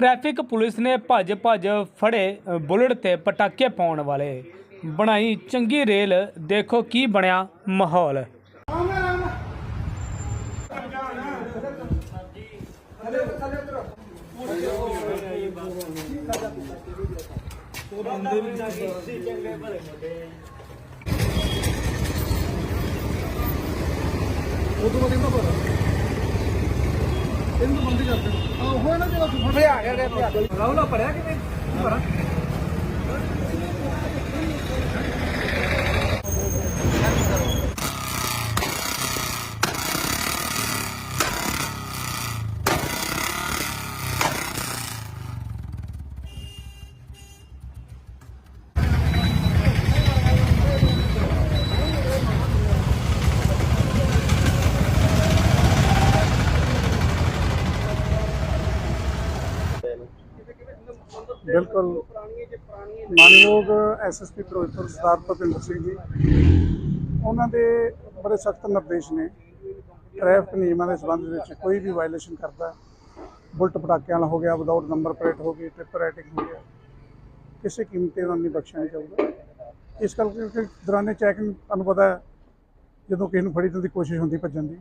Traffic police ਨੇ ਭੱਜ ਭੱਜ ਫੜੇ ਅ, ਬੁਲਟ ਤੇ ਪਟਾਕੇ ਪਾਉਣ ਵਾਲੇ ਬਣਾਈ ਚੰਗੀ ਰੇਲ ਦੇਖੋ ਕੀ ਬਣਿਆ ਮਾਹੌਲ ਉਦੋਂ ਬਾਅਦ ਇਹਨਾਂ ਪਰ ਇਹਨੂੰ ਬੰਦ ਕਰ ਉਹ ਨਾ ਜਿਹੜਾ ਫਟੇ ਆ ਗਿਆ ਤੇ ਰਾਉਲਾ ਭਰਿਆ ਕਿਤੇ? ਭਰਾ ਬਿਲਕੁਲ। ਮਾਨਯੋਗ ਐਸਐਸਪੀ ਫਿਰੋਜ਼ਪੁਰ ਸਰਦਾਰ ਭੁਪਿੰਦਰ ਸਿੰਘ ਜੀ, ਉਹਨਾਂ ਦੇ ਬੜੇ ਸਖਤ ਨਿਰਦੇਸ਼ ਨੇ ਟ੍ਰੈਫਿਕ ਨਿਯਮਾਂ ਦੇ ਸੰਬੰਧ ਵਿੱਚ ਕੋਈ ਵੀ ਵਾਇਲੇਸ਼ਨ ਕਰਦਾ, ਬੁਲਟ ਪਟਾਕਿਆਂ ਵਾਲਾ ਹੋ ਗਿਆ ਵਿਦਆਊਟ ਨੰਬਰ ਪਲੇਟ ਹੋ ਗਈ ਟ੍ਰਿਪ ਰਾਈਟਿੰਗ ਹੋ ਗਿਆ, ਕਿਸੇ ਕੀਮਤੇ ਉਹਨਾਂ ਨਹੀਂ ਬਖਸ਼ਿਆ ਨਹੀਂ ਜਾਊਗਾ ਇਸ ਕਰਕੇ ਦੌਰਾਨੇ ਚੈਕਿੰਗ ਤੁਹਾਨੂੰ ਪਤਾ ਜਦੋਂ ਕਿਸੇ ਨੂੰ ਫੜੀ ਤਾਂ ਦੀ ਕੋਸ਼ਿਸ਼ ਹੁੰਦੀ ਭੱਜਣ ਦੀ,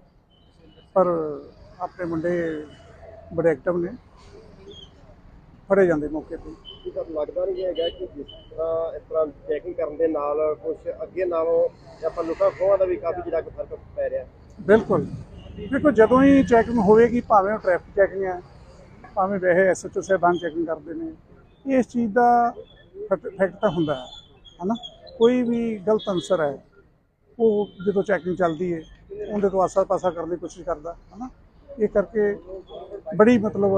ਪਰ ਆਪਣੇ ਮੁੰਡੇ ਬੜੇ ਐਕਟਿਵ ਨੇ। ਫੜੇ ਜਾਂਦੇ ਮੌਕੇ ਤੇ। ਕੀ ਤੁਹਾਨੂੰ ਲੱਗਦਾ ਨਹੀਂ ਹੈਗਾ ਕਿ ਜਿਸ ਤਰ੍ਹਾਂ ਇਸ ਤਰ੍ਹਾਂ ਚੈਕਿੰਗ ਕਰਨ ਦੇ ਨਾਲ ਕੁਝ ਅੱਗੇ ਨਾਲੋਂ ਆਪਾਂ ਲੁੱਟਾਂ ਖੋਹਾਂ ਦਾ ਵੀ ਕਾਫੀ ਜਿਹੜਾ ਫ਼ਰਕ ਪੈ ਰਿਹਾ। ਬਿਲਕੁਲ। ਦੇਖੋ ਜਦੋਂ ਹੀ ਚੈਕਿੰਗ ਹੋਵੇਗੀ ਭਾਵੇਂ ਉਹ ਟ੍ਰੈਫਿਕ ਚੈਕਿੰਗ ਹੈ ਭਾਵੇਂ ਵੈਸੇ ਐਸਐਚਓ ਸਾਹਿਬਾਨ ਚੈਕਿੰਗ ਕਰਦੇ ਨੇ ਇਸ ਚੀਜ਼ ਦਾ ਫੈਕਟ ਤਾਂ ਹੁੰਦਾ ਹੈ ਹਨਾ? ਕੋਈ ਵੀ ਗਲਤ ਅਨਸਰ ਹੈ ਉਹ ਜਦੋਂ ਚੈਕਿੰਗ ਚੱਲਦੀ ਹੈ ਉਹਦੇ ਤੋਂ ਆਸਾ ਪਾਸਾ ਕਰਨ ਦੀ ਕੋਸ਼ਿਸ਼ ਕਰਦਾ ਹਨਾ? ਇਹ ਕਰਕੇ ਬੜੀ ਮਤਲਬ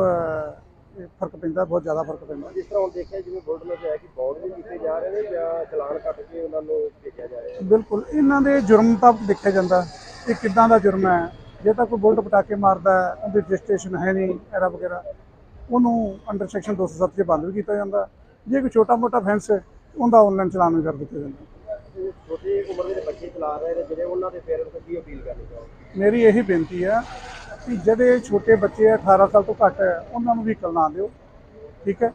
ਫ਼ਰਕ ਪੈਂਦਾ ਬਹੁਤ ਜ਼ਿਆਦਾ ਫ਼ਰਕ ਪੈਂਦਾ। ਜਿਸ ਤਰ੍ਹਾਂ ਹੁਣ ਦੇਖਿਆ ਜਿਵੇਂ ਬੋਰਡ ਵਿੱਚ ਹੈ ਕਿ ਬੌਂਡ ਵੀ ਕੀਤੇ ਜਾ ਰਹੇ ਨੇ ਜਾਂ ਚਲਾਨ ਕੱਟ ਕੇ ਉਹਨਾਂ ਨੂੰ ਭੇਜਿਆ ਜਾ ਰਿਹਾ ਹੈ? ਬਿਲਕੁਲ ਇਹਨਾਂ ਦੇ ਜੁਰਮ ਤਾਂ ਦੇਖਿਆ ਜਾਂਦਾ। ਕਿ ਕਿੱਦਾਂ ਦਾ ਜੁਰਮ ਹੈ? ਜੇ ਤਾਂ ਕੋਈ ਬੁਲਟ ਪਟਾਕੇ ਮਾਰਦਾ ਹੈ ਉਹਦੀ ਰਜਿਸਟ੍ਰੇਸ਼ਨ ਹੈ ਨਹੀਂ ਐਰਾ ਵਗੈਰਾ ਉਹਨੂੰ ਅੰਡਰ ਸੈਕਸ਼ਨ 207 'ਚ ਬੰਦ ਵੀ ਕੀਤਾ ਜਾਂਦਾ। ਜੇ ਕੋਈ ਛੋਟਾ ਮੋਟਾ ਫੈਂਸ ਉਹਦਾ ਆਨਲਾਈਨ ਚਲਾਨ ਵੀ ਕਰ ਦਿੱਤਾ ਜਾਂਦਾ। ਛੋਟੀ ਉਮਰ ਦੇ ਬੱਚੇ ਚਲਾ ਰਹੇ ਨੇ ਜਿਹੜੇ ਉਹਨਾਂ ਦੇ ਪੇਰੈਂਟਸ ਕੀ ਅਪੀਲ ਕਰਨੀ ਚਾਹੋਗੇ ਮੇਰੀ ਇਹੀ ਬੇਨਤੀ ਹੈ ਕਿ ਜਿਹੜੇ ਛੋਟੇ ਬੱਚੇ ਆ 18 ਸਾਲ ਤੋਂ ਘੱਟ ਹੈ ਉਹਨਾਂ ਨੂੰ ਵਹੀਕਲ ਨਾ ਦਿਓ, ਠੀਕ ਹੈ?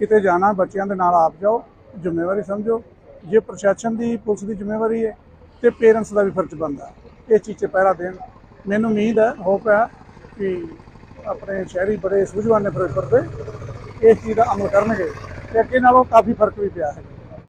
ਕਿਤੇ ਜਾਣਾ ਬੱਚਿਆਂ ਦੇ ਨਾਲ ਆਪ ਜਾਓ, ਜ਼ਿੰਮੇਵਾਰੀ ਸਮਝੋ। ਜੇ ਪ੍ਰਸ਼ਾਸਨ ਦੀ, ਪੁਲਿਸ ਦੀ ਜ਼ਿੰਮੇਵਾਰੀ ਹੈ, ਤੇ ਪੇਰੈਂਟਸ ਦਾ ਵੀ ਫਰਜ਼ ਬਣਦਾ ਇਸ ਚੀਜ਼ 'ਚ ਪਹਿਰਾ ਦੇਣ। ਮੈਨੂੰ ਉਮੀਦ ਹੈ, ਹੋਪ ਹੈ ਕਿ ਆਪਣੇ ਸ਼ਹਿਰੀ ਬੜੇ ਸੂਝਵਾਨ ਨੇ ਫਿਰੋਜ਼ਪੁਰ ਦੇ ਇਸ ਚੀਜ਼ ਦਾ ਅਮਲ ਕਰਨਗੇ। ਤੇ ਅੱਗੇ ਨਾਲੋਂ ਕਾਫੀ ਫ਼ਰਕ ਵੀ ਪਿਆ ਹੈ।